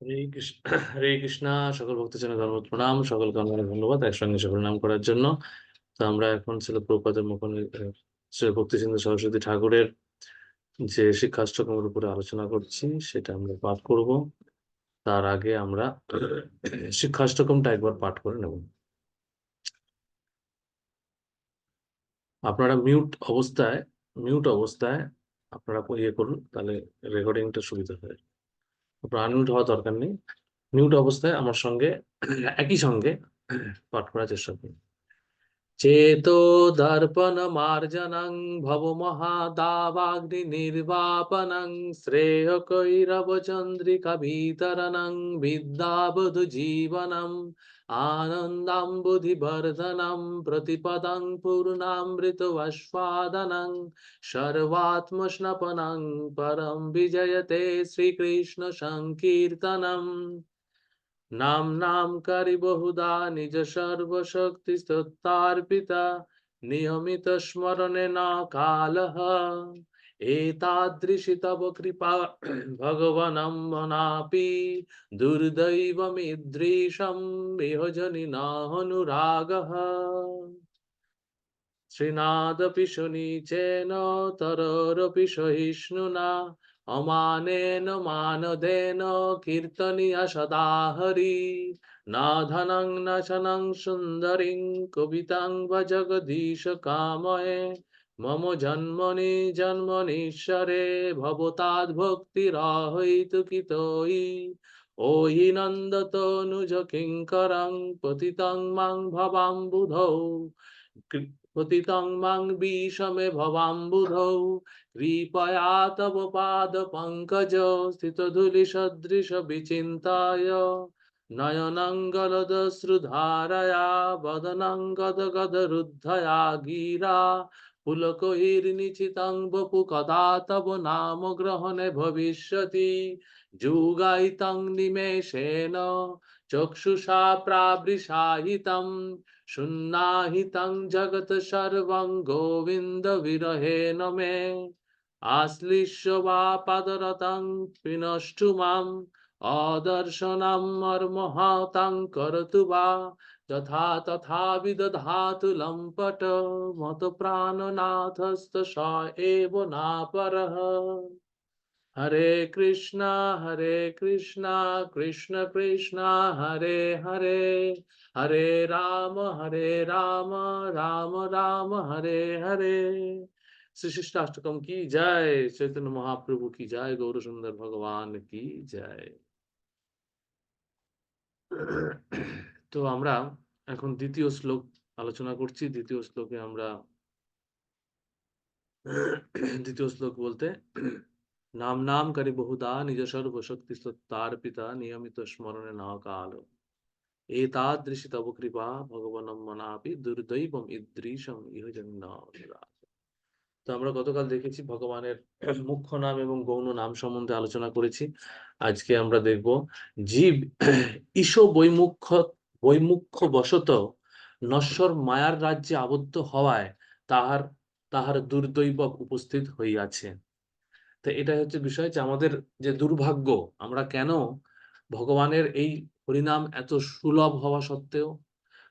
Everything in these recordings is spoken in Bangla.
হরে কৃষ্ণ সকল ভক্তজনের ধর্ম প্রণাম, সকলকে অনেক ধন্যবাদ একসঙ্গে সকল নাম করার জন্য। তো আমরা এখন ছিল প্রপাতের মুখন শ্রী ভক্তিচিন্দ সরস্বতী ঠাকুরের যে শিক্ষাষ্টকমের উপরে আলোচনা করছি, সেটা আমরা পাঠ করব। তার আগে আমরা শিক্ষাষ্টকমটা একবার পাঠ করে নেব। আপনারা মিউট অবস্থায় মিউট অবস্থায় আপনারা ইয়ে করুন, তাহলে রেকর্ডিংটা সুবিধা হয়। আনমিউট হওয়া দরকার নেই। মিউট অবস্থায় আমার সঙ্গে একই সঙ্গে পাঠ করার চেষ্টা করুন चेतो दर्पणमार्जनं जीवन श्रेयकैरवचन्द्रिकभितरणं विद्यावधुजीवनम् आनन्दं बुधिवर्धनं प्रतिपदं पूर्णामृतवश्वादनं सर्वात्मस्नपनं परम विजयते श्रीकृष्णसङ्कीर्तनम् নাম নাম কারি বহুদা, নিজ সর্বশক্তি স্তোত্তার্পিতা নিয়মিত স্মরণে না কালহ এতাদৃশি তব কৃপা ভগবানম মনাপি দুর্দৈবমিদৃশম বিহজনি নাহনুরাগः শ্রীনাদপি সুনীচেন তররপি সহিষ্ণুনা অমানেন মানদেন কীর্তনীয় সদা হরি না ধনং ন শনং সুন্দরিং কবিতাং ভজগদীশ কাময়ে মম জন্মনি জন্মনীশ্বরে ভবতাদ ভক্তিরাহৈতু কিতয়ি ও হি নন্দতনুজ কিঙ্করং পতিতং মাং ভবাম্বুধৌ পতিতং মাং বিষমে ভবাম্বুধৌ কৃপয়া তব পাদ পঙ্কজ স্থিত ধুলি সদৃশ বিচিন্তায় নয়নং গলদশ্রুধারয়া বদনং গদ গদ রুদ্ধয়া গীরা পুলকৈর্নিচিতং বপু কদা তব নাম গ্রহণে ভবিষ্যতি যুগায়িতং নিমেষেন চক্ষুষা প্রাবৃষাহিতম শূন্নাহিতং জগৎ সর্বং গোবিন্দ বিরহেন মে আশ্লিষ্য বা পাদরতং বিনষ্টু মাম অদর্শনম মর্মহতাং করতু বা যথা তথা বিদধাতু লম্পট মত প্রাণনাথস্ত স এব না পরঃ হরে কৃষ্ণ হরে কৃষ্ণ কৃষ্ণ কৃষ্ণ হরে হরে হরে রাম হরে রাম রাম রাম, হরে হরে। শ্রী শিষ্টাষ্টকম কি জয়? চৈতন্য মহাপ্রভু কি জয়? গৌর সুন্দর ভগবান কি জয়? তো আমরা এখন দ্বিতীয় শ্লোক আলোচনা করছি। দ্বিতীয় শ্লোকে আমরা দ্বিতীয় শ্লোক বলতে, নাম নাম করি বহুদা, নিজ সর্বশক্তি তার পিতা নিয়মিত স্মরণে না কাল। এতাদৃশি তব কৃপা ভগবানম মনাপি দুর্দৈবম ইদৃশম তো আমরা গতকাল দেখেছি ভগবানের মুখ্য নাম এবং গৌণ নাম সম্বন্ধে আলোচনা করেছি। আজকে আমরা দেখব জীব ঈশ বৈমুখ্য বৈমুখ্য বশত নশ্বর মায়ার রাজ্যে আবদ্ধ হওয়ায় তাহার তাহার দুর্দৈব উপস্থিত হইয়াছে। তো এটা হচ্ছে বিষয় যে আমাদের যে দুর্ভাগ্য, আমরা কেন ভগবানের এই হরিনাম এত সুলভ হওয়া সত্ত্বেও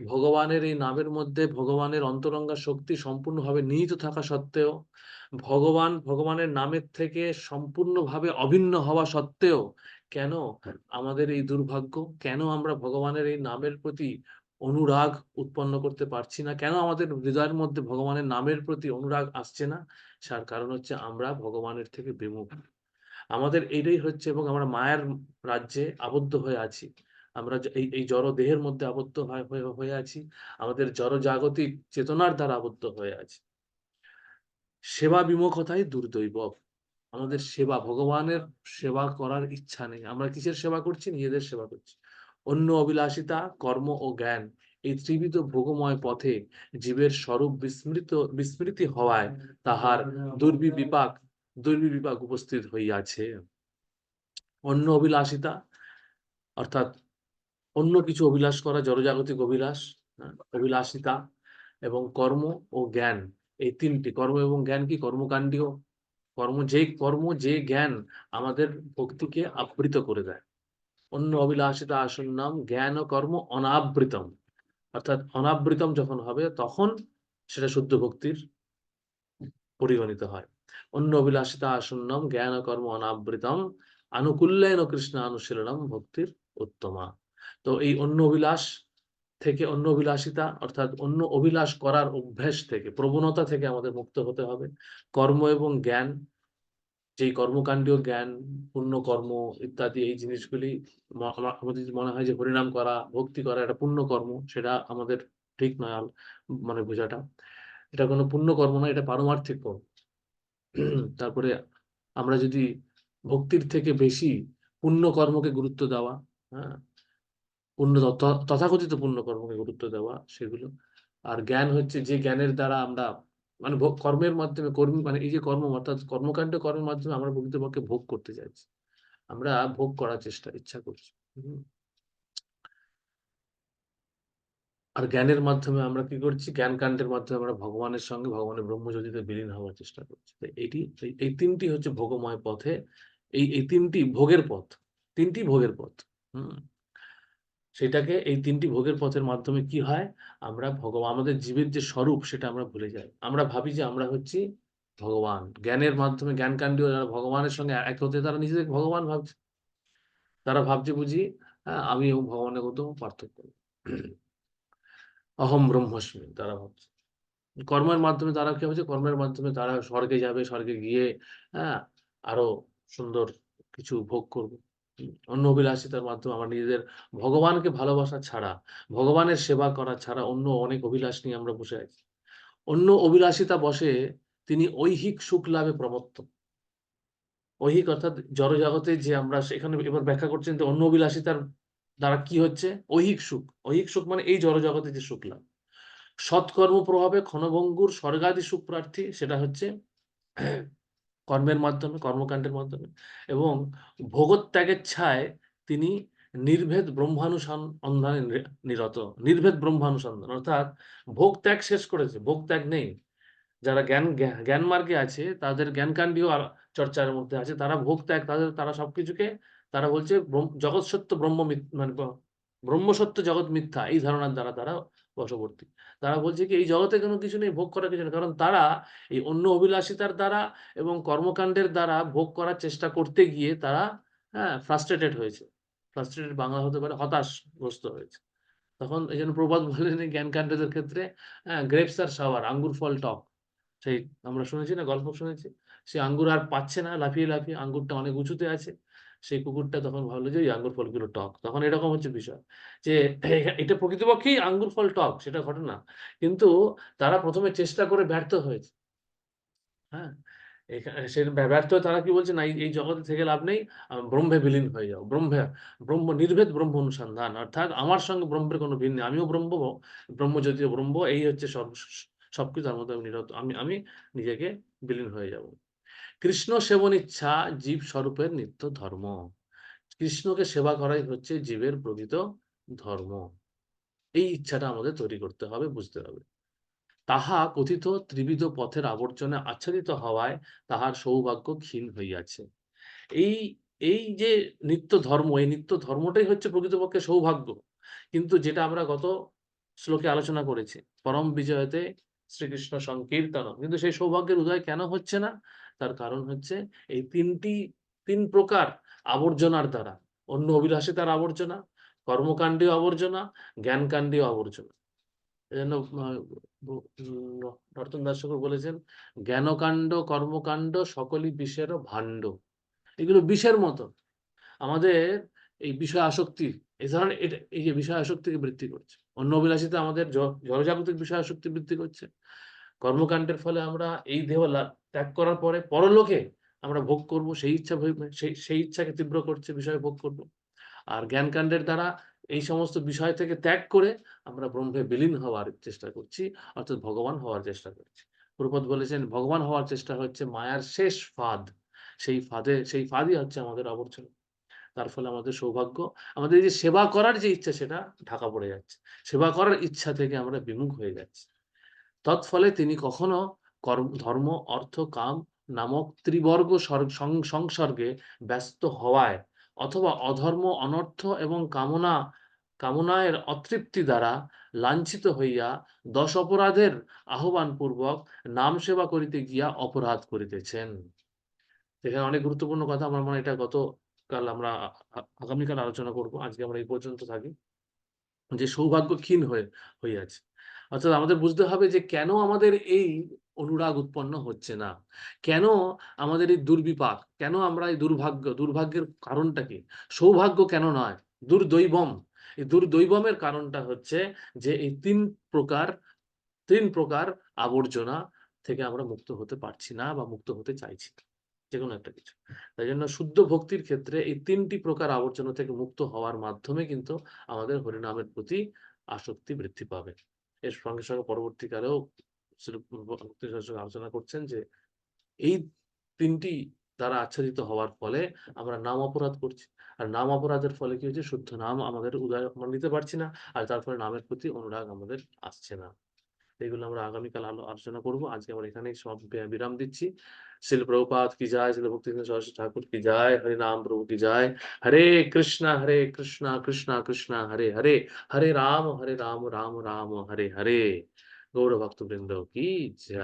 ভগবানের এই নামের মধ্যে ভগবানের অন্তরঙ্গা শক্তি সম্পূর্ণভাবে নিহিত থাকা সত্ত্বেও ভগবান ভগবানের নামের থেকে সম্পূর্ণভাবে অভিন্ন হওয়া সত্ত্বেও কেন আমাদের এই দুর্ভাগ্য? কেন আমরা ভগবানের এই নামের প্রতি অনুরাগ উৎপন্ন করতে পারছি না? কেন আমাদের হৃদয়ের মধ্যে ভগবানের নামের প্রতি অনুরাগ আসছে না? তার কারণ হচ্ছে আমরা ভগবানের থেকে বিমুখ। আমাদের এইটাই হচ্ছে এবং আমরা মায়ের রাজ্যে আবদ্ধ হয়ে আছি। আমরা এই এই জড় দেহের মধ্যে আবদ্ধ হয়ে আছি। আমাদের জড় জাগতিক চেতনার দ্বারা আবদ্ধ হয়ে আছি। সেবা বিমুখতাই দুর্দৈব আমাদের সেবা, ভগবানের সেবা করার ইচ্ছা নেই। আমরা কিসের সেবা করছি? নিজেদের সেবা করছি। অন্য অভিলাষিতা, কর্ম ও জ্ঞান এই ত্রিবিধ ভোগময় পথে জীবের স্বরূপ বিস্মৃত, বিস্মৃতি হওয়ায় তাহার দুর্বিপাক দুর্বিপাক উপস্থিত হইয়াছে। অন্য অভিলাষিতা, অর্থাৎ অন্য কিছু অভিলাষ করা, জড়জাগতিক অভিলাষ অভিলাষিতা এবং কর্ম ও জ্ঞান, এই তিনটি। কর্ম এবং জ্ঞান কি? কর্মকাণ্ডীয়। কর্ম যে কর্ম যে জ্ঞান আমাদের ভক্তিকে আবৃত করে দেয়। অন্য অভিলাষিতা আসন্নাম জ্ঞান ও কর্ম অনাবৃতম। অর্থাৎ অনাবৃতম যখন হবে, তখন সেটা শুদ্ধ ভক্তির পরিগণিত হয়। অন্য অভিলাষিতা আসন্নম জ্ঞান কর্ম অনাবৃতম। আনুকূল্যায়ন কৃষ্ণ অনুশীলনম ভক্তির উত্তমা। তো এই অন্য অভিলাষ থেকে, অন্য অভিলাষিতা অর্থাৎ অন্য অভিলাষ করার অভ্যাস থেকে, প্রবণতা থেকে আমাদের মুক্ত হতে হবে। কর্ম এবং জ্ঞান, যেই কর্মকাণ্ডীয় জ্ঞান পুণ্য কর্ম ইত্যাদি, এই জিনিসগুলি আমাদের মনে হয় যে হরিনাম করা, ভক্তি করা, এটা পুণ্য কর্ম সেটা আমাদের ঠিক নয় মানে বোঝাটা। এটা কোনো পুণ্য কর্ম নয়, এটা পারমার্থিক কর্ম। তারপরে আমরা যদি ভক্তির থেকে বেশি পুণ্য কর্মকে গুরুত্ব দেওয়া হ্যাঁ তথা- তথাকথিত পুণ্য কর্মকে গুরুত্ব দেওয়া সেগুলো। আর জ্ঞান হচ্ছে যে জ্ঞানের দ্বারা আমরা মানে ভোগ- কর্মের মাধ্যমে কর্মী মানে এই যে কর্ম অর্থাৎ কর্মকাণ্ড কর্মের মাধ্যমে আমরা প্রকৃতপক্ষে ভোগ করতে চাইছি। আমরা ভোগ করার চেষ্টা, ইচ্ছা করছি। আর জ্ঞানের মাধ্যমে আমরা কি করছি? জ্ঞান কাণ্ডের মাধ্যমে আমরা ভগবানের সঙ্গে ভগবানের ব্রহ্মজ্যোতিতে বিলীন হওয়ার চেষ্টা করছি। এটি, এই তিনটি হচ্ছে ভোগময় পথে, এই এই তিনটি ভোগের পথ, তিনটি ভোগের পথ। হুম। সেটাকে এই তিনটি ভোগের পথের মাধ্যমে কি হয়? আমরা ভগবান আমাদের জীবের যে স্বরূপ সেটা আমরা ভুলে যাই। আমরা ভাবি যে আমরা হচ্ছি ভগবান। জ্ঞানের মাধ্যমে জ্ঞান কাণ্ডীয় যারা ভগবানের সঙ্গে এক হতে তারা নিজেদের ভগবান ভাবছে। তারা ভাবছে বুঝি হ্যাঁ আমি এবং ভগবানের মধ্যে পার্থক্য। অহম ব্রহ্মস্মি তারা ভাবছে। কর্মের মাধ্যমে তারা কি হচ্ছে কর্মের মাধ্যমে তারা স্বর্গে যাবে, স্বর্গে গিয়ে হ্যাঁ আরও সুন্দর কিছু ভোগ করবে। অন্য অভিলাষিতার মাধ্যমে আমরা নিজেদের ভগবানকে ভালোবাসা ছাড়া, ভগবানের সেবা করা ছাড়া অন্য অনেক অভিলাষ নিয়ে আমরা বসে আছি। অন্য অভিলাষিতা বসে তিনি ঐহিক সুখ লাভে প্রমত্ত। ঐহিক অর্থাৎ জড়জগতে যে আমরা সেখানে এবার ব্যাখ্যা করছেন যে অন্য অভিলাষিতার দ্বারা কি হচ্ছে? ঐহিক সুখ। ঐহিক সুখ মানে এই জড়জগতে যে সুখ লাভ। সৎকর্ম প্রভাবে ক্ষণভঙ্গুর স্বর্গাদি সুখ প্রার্থী সেটা হচ্ছে কর্মের মাধ্যমে, কর্মকাণ্ডের মাধ্যমে এবং ভোগত্যাগের ছায় তিনি নির্ভেদ ব্রহ্মানুসন্ধানে নিরত, নির্ভেদ ব্রহ্মানুসন্ধান অর্থাৎ ভোগ ত্যাগ শেষ করেছে ভোগ ত্যাগ নেই। যারা জ্ঞান, জ্ঞা- জ্ঞান মার্গে আছে, তাদের জ্ঞানকাণ্ডীয় চর্চার মধ্যে আছে, তারা ভোগ ত্যাগ তাদের, তারা সবকিছুকে, তারা বলছে জগৎ সত্য ব্রহ্ম মানে ব- ব্রহ্ম সত্য জগৎ মিথ্যা, এই ধারণার দ্বারা তারা বশবর্তী। তারা বলছে কি, এই জগতে কোনো কিছু নেই, ভোগ করার কিছু নেই। কারণ তারা এই অন্য অভিলাষিতার দ্বারা এবং কর্মকাণ্ডের দ্বারা ভোগ করার চেষ্টা করতে গিয়ে তারা হ্যাঁ ফ্রাস্ট্রেটেড হয়েছে। ফ্রাস্ট্রেটেড বাংলা হতে পারে হতাশগ্রস্ত হয়েছে। তখন এই জন্য প্রবাদ বলেন জ্ঞানকাণ্ডদের ক্ষেত্রে হ্যাঁ গ্রেপস আর সাওয়ার আঙ্গুর ফল টক সেই আমরা শুনেছি না, গল্প শুনেছি? সে আঙ্গুর আর পাচ্ছে না, লাফিয়ে লাফিয়ে আঙ্গুরটা অনেক উঁচুতে আছে। সেই কুকুরটা তখন ভাবলো যে ওই আঙ্গুর ফলগুলো টক। তখন এরকম হচ্ছে বিষয় যে এটা প্রকৃতপক্ষেই আঙ্গুর ফল টক, সেটা ঘটনা কিন্তু তারা প্রথমে চেষ্টা করে ব্যর্থ হয়েছে। হ্যাঁ? সে ব্যর্থ তারা কি বলছে, না, এই জগতে থেকে লাভ নেই ব্রহ্মে বিলীন হয়ে যাও। ব্রহ্মে, ব্রহ্ম নির্ভেদ, ব্রহ্ম অনুসন্ধান। অর্থাৎ আমার সঙ্গে ব্রহ্মের কোনো ভিন্ন। আমিও ব্রহ্ম ব্রহ্ম যদিও ব্রহ্ম, এই হচ্ছে সব, সবকিছু তার মধ্যে আমি নিরত, আমি আমি নিজেকে বিলীন হয়ে যাব। কৃষ্ণ সেবন ইচ্ছা জীব স্বরূপের নিত্য ধর্ম। কৃষ্ণকে সেবা করাই হচ্ছে জীবের প্রকৃত ধর্ম। এই ইচ্ছাটা আমাদের তৈরি করতে হবে, বুঝতে হবে। তাহা কথিত ত্রিবিধ পথের আবর্জনে আচ্ছাদিত হওয়ায় তাহার সৌভাগ্য ক্ষীণ হইয়াছে। এই এই যে নিত্য ধর্ম, এই নিত্য ধর্মটাই হচ্ছে প্রকৃতপক্ষে সৌভাগ্য। কিন্তু যেটা আমরা গত শ্লোকে আলোচনা করেছি, পরম বিজয়তে শ্রীকৃষ্ণ সংকীর্তন কিন্তু সেই সৌভাগ্যের উদয় কেন হচ্ছে না? তার কারণ হচ্ছে এই তিনটি, তিন প্রকার আবর্জনার দ্বারা। অন্য অভিলাষিতার আবর্জনা কর্মকাণ্ডীয় আবর্জনা জ্ঞানকাণ্ডীয় আবর্জনা। এজন্য নর্তন দাস বলেছেন, জ্ঞানকাণ্ড, কর্মকাণ্ড সকলই বিষের ভাণ্ড। এগুলো বিষের মতো আমাদের এই বিষয় আসক্তি এই ধরনের এই যে বিষয় আসক্তিকে বৃদ্ধি করছে। অন্য অভিলাষিতা আমাদের জ- জড়জাগতিক বিষয় শক্তি বৃদ্ধি করছে। কর্মকাণ্ডের ফলে আমরা এই দেহ ত্যাগ করার পরে পরলোকে আমরা ভোগ করব, সেই ইচ্ছা সেই সেই ইচ্ছাকে তীব্র করছে, বিষয় ভোগ করব। আর জ্ঞানকাণ্ডের দ্বারা এই সমস্ত বিষয় থেকে ত্যাগ করে আমরা ব্রহ্মে বিলীন হওয়ার চেষ্টা করছি, অর্থাৎ ভগবান হওয়ার চেষ্টা করছি। প্রপদ বলেছেন, ভগবান হওয়ার চেষ্টা হচ্ছে মায়ার শেষ ফাঁদ। সেই ফাঁদে, সেই ফাঁদই হচ্ছে আমাদের আবর্জনা তার ফলে আমাদের সৌভাগ্য, আমাদের যে সেবা করার যে ইচ্ছা সেটা ঢাকা পড়ে যাচ্ছে। সেবা করার ইচ্ছা থেকে আমরা বিমুখ হয়ে যাচ্ছি। তৎফলে তিনি কখনো কর্ম, ধর্ম, অর্থ, কাম নামক ত্রিবর্গ সংসর্গে ব্যস্ত হওয়ায় অথবা অধর্ম, অনর্থ এবং কামনা, কামনায়ের অতৃপ্তি দ্বারা লাঞ্ছিত হইয়া দশ অপরাধের আহ্বান পূর্বক নাম সেবা করিতে গিয়া অপরাধ করিতেছেন। এখানে অনেক গুরুত্বপূর্ণ কথা। আমার মনে এটা গতকাল আমরা আগামীকাল আলোচনা করব। আজকে আমরা এই পর্যন্ত থাকি। যে সৌভাগ্য ক্ষীণ হয়ে হইয়াছে অর্থাৎ আমাদের বুঝতে হবে যে কেন আমাদের এই অনুরাগ উৎপন্ন হচ্ছে না? কেন আমাদের এই দুর্বিপাক, কেন আমরা এই দুর্ভাগ্য, দুর্ভাগ্যের কারণটা কি? সৌভাগ্য কেন নয়? দুর্দৈবম। এই দুর্দৈবমের কারণটা হচ্ছে যে এই তিন প্রকার তিন প্রকার আবর্জনা থেকে আমরা মুক্ত হতে পারছি না বা মুক্ত হতে চাইছি না। যে কোনো একটা কিছু। তাই জন্য শুদ্ধ ভক্তির ক্ষেত্রে এই তিনটি প্রকার আবর্জনা থেকে মুক্ত হওয়ার মাধ্যমে কিন্তু আমাদের হরিনামের প্রতি আসক্তি বৃদ্ধি পাবে। এর সঙ্গে সঙ্গে পরবর্তীকালেও আলোচনা করছেন যে এই তিনটি দ্বারা আচ্ছাদিত হওয়ার ফলে আমরা নাম অপরাধ করছি। আর নাম অপরাধের ফলে কি হচ্ছে শুদ্ধ নাম আমাদের উদয় নিতে পারছি না। আর তার ফলে নামের প্রতি অনুরাগ আমাদের আসছে না। এগুলো আমরা আগামীকাল আলো- আলোচনা করব। আজকে আমরা এখানে সব বিরাম দিচ্ছি। শিল প্রভুপাত কি যায়? শিল ভক্তি সরস্বতী ঠাকুর কি যায়? হরে নাম প্রভু কি যায়? হরে কৃষ্ণ হরে কৃষ্ণ কৃষ্ণ কৃষ্ণ, হরে হরে হরে রাম হরে রাম রাম রাম, হরে হরে। গৌর ভক্তবৃন্দ কি জয়